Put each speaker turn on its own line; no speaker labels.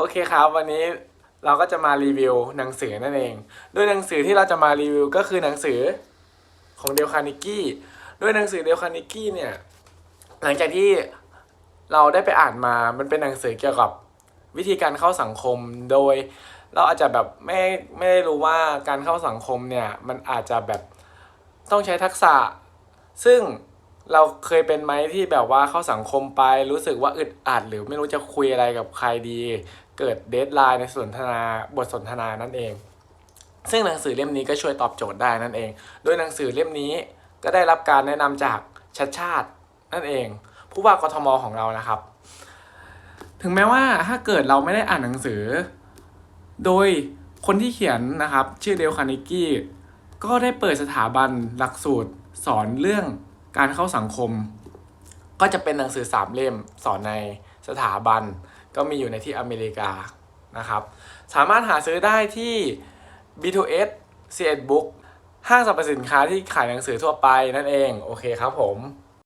โอเคครับ วันนี้เราก็จะมารีวิวหนังสือนั่นเองโดยหนังสือที่เราจะมารีวิวก็คือหนังสือของเดลคานิกี้โดยหนังสือเดลคานิกี้เนี่ยหลังจากที่เราได้ไปอ่านมามันเป็นหนังสือเกี่ยวกับวิธีการเข้าสังคมโดย เราอาจจะแบบไม่ไม่ได้รู้ว่าการเข้าสังคมเนี่ยมันอาจจะแบบต้องใช้ทักษะ ซึ่งเราเคยเป็นไหมที่แบบว่าเข้าสังคมไปรู้สึกว่าอึดอัดหรือไม่รู้จะคุยอะไรกับใครดี เกิดเดทไลน์ในสนทนาบทสนทนานั่นเอง ซึ่งหนังสือเล่มนี้ก็ช่วยตอบโจทย์ได้นั่นเอง โดยหนังสือเล่มนี้ก็ได้รับการแนะนำจากชัดชาตินั่นเอง ผู้ว่ากทมของเรานะครับ ถึงแม้ว่าถ้าเกิดเราไม่ได้อ่านหนังสือ โดยคนที่เขียนนะครับ ชื่อเดลคานิกี้ก็ได้เปิดสถาบันหลักสูตรสอนเรื่องการเข้าสังคม ก็จะเป็นหนังสือสามเล่มสอนในสถาบัน ก็มีอยู่ในที่อเมริกานะครับ สามารถหาซื้อได้ที่ B2S c 1 Book ห้างสรรพสินค้าที่ขายหนังสือทั่วไปนั่นเอง โอเคครับผม